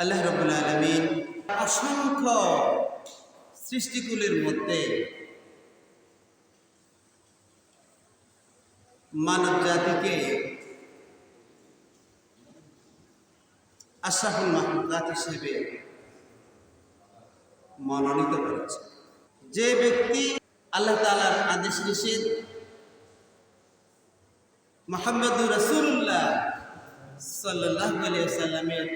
আল্লাহ রবুল আলমিন অসংখ্য সৃষ্টিকুলের মধ্যে মানব জাতিকে আশরাফুল মাহমুদাত হিসেবে মনোনীত করেছে। যে ব্যক্তি আল্লাহ তালার আদেশ নিষেধ মোহাম্মদুর রসুল্লাহ সাল্লাহ আলিয়া সাল্লামের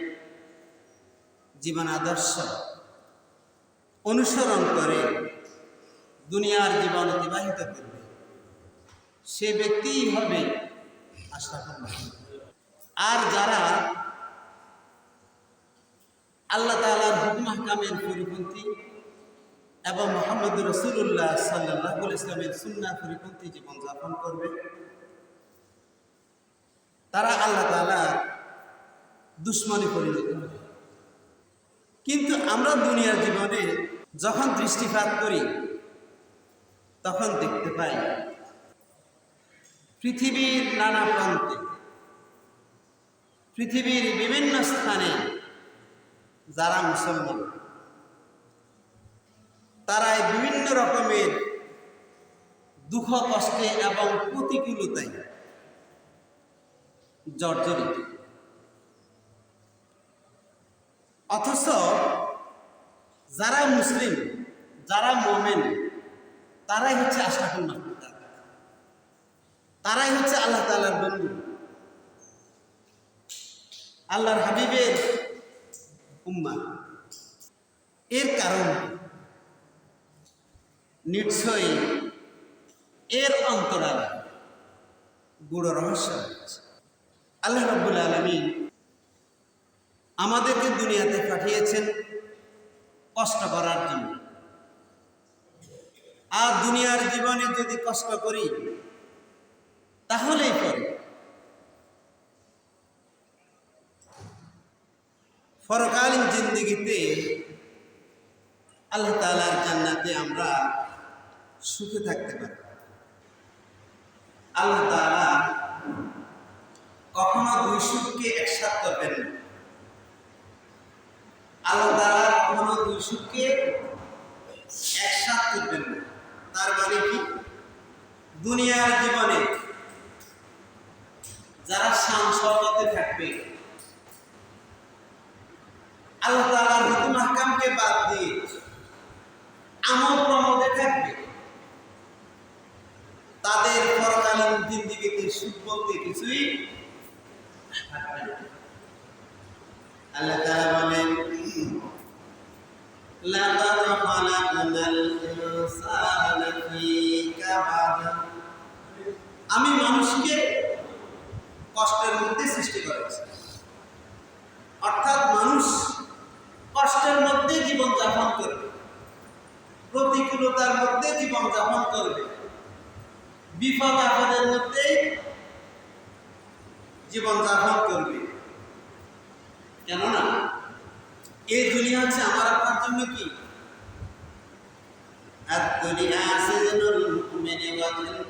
জীবন আদর্শ, অনুসরণ করে দুনিয়ার জীবন অতিবাহিত করবে। সে ব্যক্তিই হবে আর যারা আল্লাহ তালার হুকুম হাকামের পরিপন্থী এবং মোহাম্মদ রসুল্লাহ সাল্লাহ ইসলামের সুন্না পরিপন্থী জীবনযাপন করবে, তারা আল্লাহ তালা দুশ্মনে পরিণত হবে কিন্তু আমরা দুনিয়ার জীবনে যখন দৃষ্টিপাত করি, তখন দেখতে পাই পৃথিবীর নানা প্রান্তে, পৃথিবীর বিভিন্ন স্থানে যারা মুসলমান, তারাই বিভিন্ন রকমের দুঃখ, কষ্টে এবং প্রতিকূলতায় জর্জরিত। অথচ যারা মুসলিম, যারা মোমেন, তারাই হচ্ছে আশরাফুল মাহমুদ। তারাই হচ্ছে আল্লাহ তালার বন্ধু। আল্লাহর হাবিবের উম্মা। এর কারণ নিশ্চয়ই এর অন্তরালে গুড় রহস্য আল্লাহ রব্বুল আলমী আমাদেরকে দুনিয়াতে পাঠিয়েছেন কষ্ট করার জন্য। আর দুনিয়ার জীবনে যদি কষ্ট করি, তাহলেই পরে ফরকালীন জিন্দিগিতে আল্লাহ তালার জান্নাতে আমরা সুখে থাকতে পারি। আল্লাহ তালা কখনো দুই সুখকে একসাথ করবেন না। আল্লাহ তালা কখনো দুই সুখকে একসাথ করবেন না। তার মানে কি? দুনিয়ার জীবনে যারা শান সর্বতে থাকবে, আল্লাহ তালার হুকুম হাকামকে বাদ দিয়ে আমল প্রমোদে থাকবে। তাদের পরকালীন জিন্দিগিতে সুখ বলতে কিছুই মানুষকে কষ্টের মধ্যে সৃষ্টি করেছে অর্থাৎ মানুষ কষ্টের মধ্যে জীবনযাপন করবে। প্রতিকূলতার মধ্যে জীবনযাপন করবে। বিপদ আপদের মধ্যে জীবনযাপন করবে। কেননা এই দুনিয়া হচ্ছে আমার আপনার জন্য কি? আর দুনিয়া আছে যেন মেনে গেছেন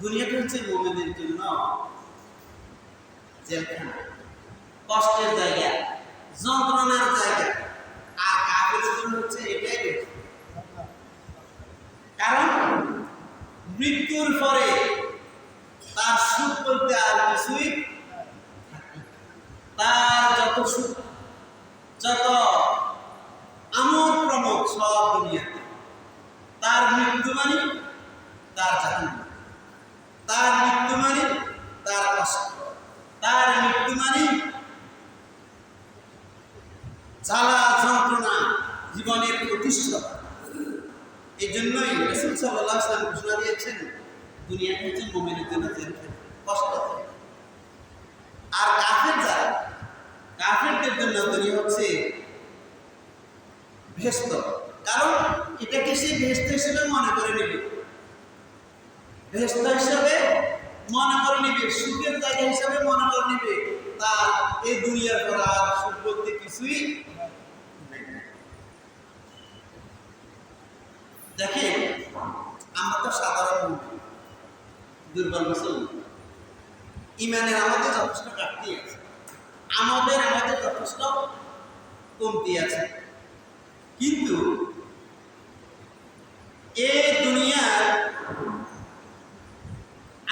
দুনিয়াটা হচ্ছে মোমেনের জন্য কষ্টের জায়গা, যন্ত্রণার জায়গা। আর কাফেরের জন্য হচ্ছে এটাই কারণ মৃত্যুর পরে তার সুখ বলতে আর কিছুই তার যত সুখ, যত আমোদ প্রমোদ সব দুনিয়াতে। তার মৃত্যু মানে তার জাহান্ন তার মৃত্যু মানে তার কষ্ট। তার মৃত্যু মানে জ্বালা যন্ত্রণা, জীবনের প্রতিষ্ঠা। এই জন্যই রসুল সাল্লাহ সাল্লাম ঘোষণা দিয়েছেন, দুনিয়াটা হচ্ছে মোমেনের জন্য কষ্ট আর কাফের যারা কাফেরদের জন্য দুনিয়া হচ্ছে ভেস্ত। কারণ এটাকে সে ভেস্ত হিসেবে মনে করে নেবে? ভেস্ত হিসাবে মনে করে নিবে, সুখের জায়গা হিসাবে মনে করে নিবে। তার এই দুনিয়ার পর আর সুখ বলতে কিছুই। দেখেন আমরা তো সাধারণ দুর্বল মুসলমান। ইমানের আমাদের যথেষ্ট ঘাটতি আছে। আমাদের আমাদের যথেষ্ট কমতি আছে। কিন্তু এই দুনিয়ার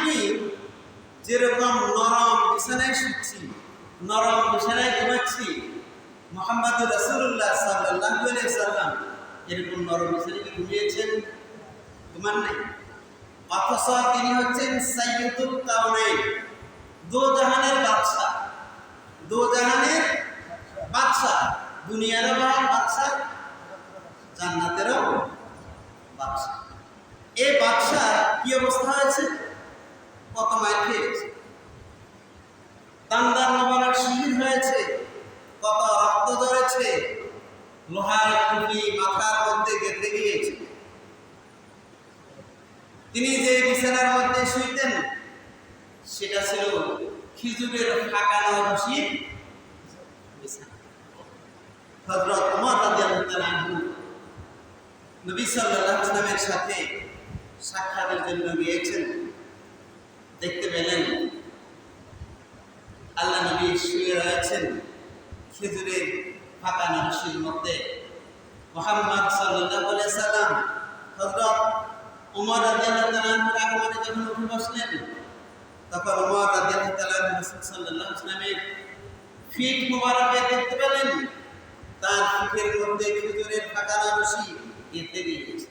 আপনি যেরকম নরম বিছানায় শুচ্ছি, নরম বিছানায় ঘুমাচ্ছি মোহাম্মদ রসুল্লাহ সাল্লাহ সাল্লাম, এরকম নরম বিছানায় ঘুমিয়েছেন? ঘুমান নাই। অথচ তিনি হচ্ছেন সাইয়দুল কাউনাইন দো জাহানের বাদশা দো জাহানের বাদশা দুনিয়ারও বাদশা জান্নাতেরও বাদশা এই বাদশার কি অবস্থা হয়েছে? কত খেয়েছে শহীদ হয়েছে, কত রক্ত ধরেছে লোহার মাথার মধ্যে গেঁথে গিয়েছে। তিনি যে বিছানার মধ্যে শুইতেন, সেটা ছিল খিজুরের ফাঁকানো হযরত ওমর রাদিয়াল্লাহু নবী আলাইহি সাথে সাক্ষাতের জন্য গিয়েছেন। দেখতে পেলেন। আল্লাহ নবী শুয়ে রয়েছেন খেজুরের ফাঁকা নরসির মধ্যে। মোহাম্মদ আলাইহি সাল্লাম রাদিয়াল্লাহু তাআলা আনহুর আগমনে যখন উঠে বসলেন, তখন রাসূল সাল্লাল্লাহু আলাইহি ওয়াসাল্লামের ফিট মুবারকে দেখতে পেলেন। তার পিঠের মধ্যে খেজুরের ফাঁকা রশি গেঁথে দিয়েছে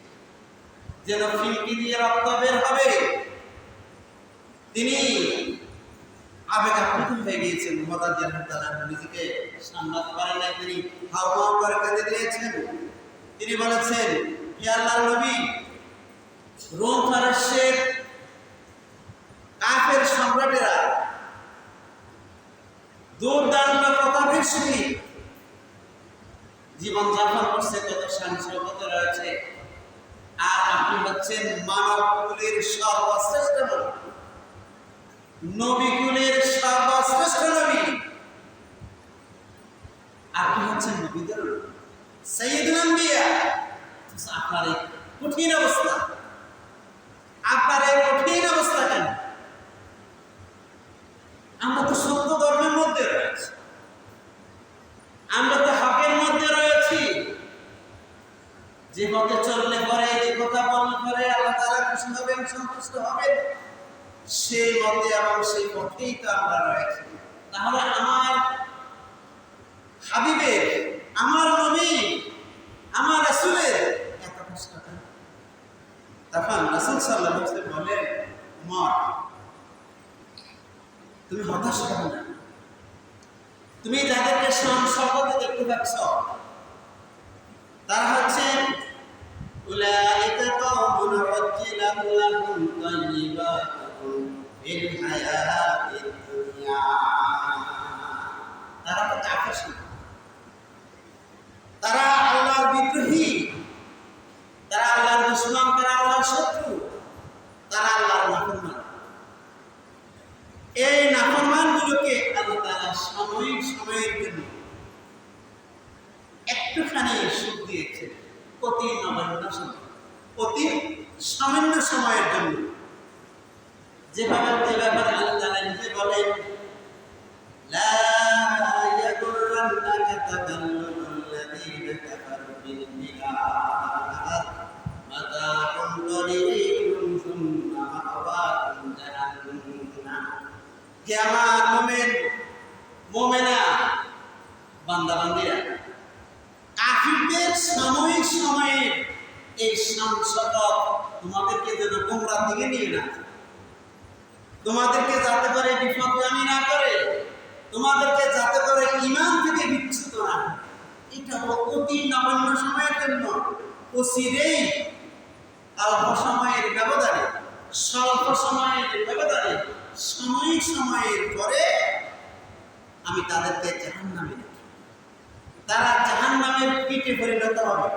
যেন ফিনকি দিয়ে রক্ত বের হবে। তিনি আবেগ আপ্লুত হয়ে গিয়েছেন। নিজেকে না তিনি হাও হাও করে কেঁদে দিয়েছেন। তিনি বলেছেন, হে আল্লাহর নবী, রোম ফারস্যের কাফের সম্রাটেরা জীবন যাপন করছে, কত রয়েছে। আর আপনি হচ্ছেন মানব কুলের সর্বশ্রেষ্ঠ নবী নবী কুলের সর্বশ্রেষ্ঠ নবী। আপনি হচ্ছেন নবীদের? সৈয়দুল নাম্বিয়া আপনার এই কঠিন অবস্থা আপনার এই কঠিন অবস্থা কেন আমরা তো সত্য ধর্মের মধ্যে রয়েছি আমরা তো হকের মধ্যে রয়েছি যে পথে চললে পরে যে কথা বললে পরে আল্লাহ তারা খুশি হবেন সন্তুষ্ট হবেন সেই মতে এবং সেই পথেই তো তাহলে আমার হাবিবের আমার নবী, আমার রাসূলের এত কষ্ট তখন রাসূল ওয়াসাল্লাম বলেন উমর, তুমি হতাশ হবে না। তুমি যাদেরকে সংসর্গতে দেখতে পাচ্ছ। তারা হচ্ছে কওমুন উজ্জিলাত লাহুম তাইয়্যিবাতুন ফিল হায়াতিদ তারা তারা আল্লাহর বিদ্রোহী। তারা আল্লাহর দুশ্মন তারা আল্লাহর শত্রু। তারা আল্লাহর নাফরমান। এই নাফরমানগুলোকে আল্লাহ তাআলা সাময়িক সময়ের জন্য একটুখানি সুখ দিয়েছে অতি নবান্ন সময়। অতি সামান্য সময়ের জন্য। যেভাবে যে ব্যাপারে আল্লাহ তাআলা নিজে বলেন হে আমার মোমেন, মোমেনা বান্দা বান্দিরা কাফিরদের সাময়িক সময়ে এই সংসদ তোমাদেরকে যেন গোমরার দিকে নিয়ে না তোমাদেরকে যাতে করে বিপদগামী না করে, তোমাদেরকে যাতে করে ইমান থেকে বিচ্ছুত না। এটা অতি নগণ্য সময়ের জন্য, অচিরেই অল্প সময়ের ব্যবধানে স্বল্প সময়ের ব্যবধানে, সাময়িক সময়ের পরে আমি তাদেরকে জাহান নামে তারা জাহান নামের পিঠে পরিণত হবে।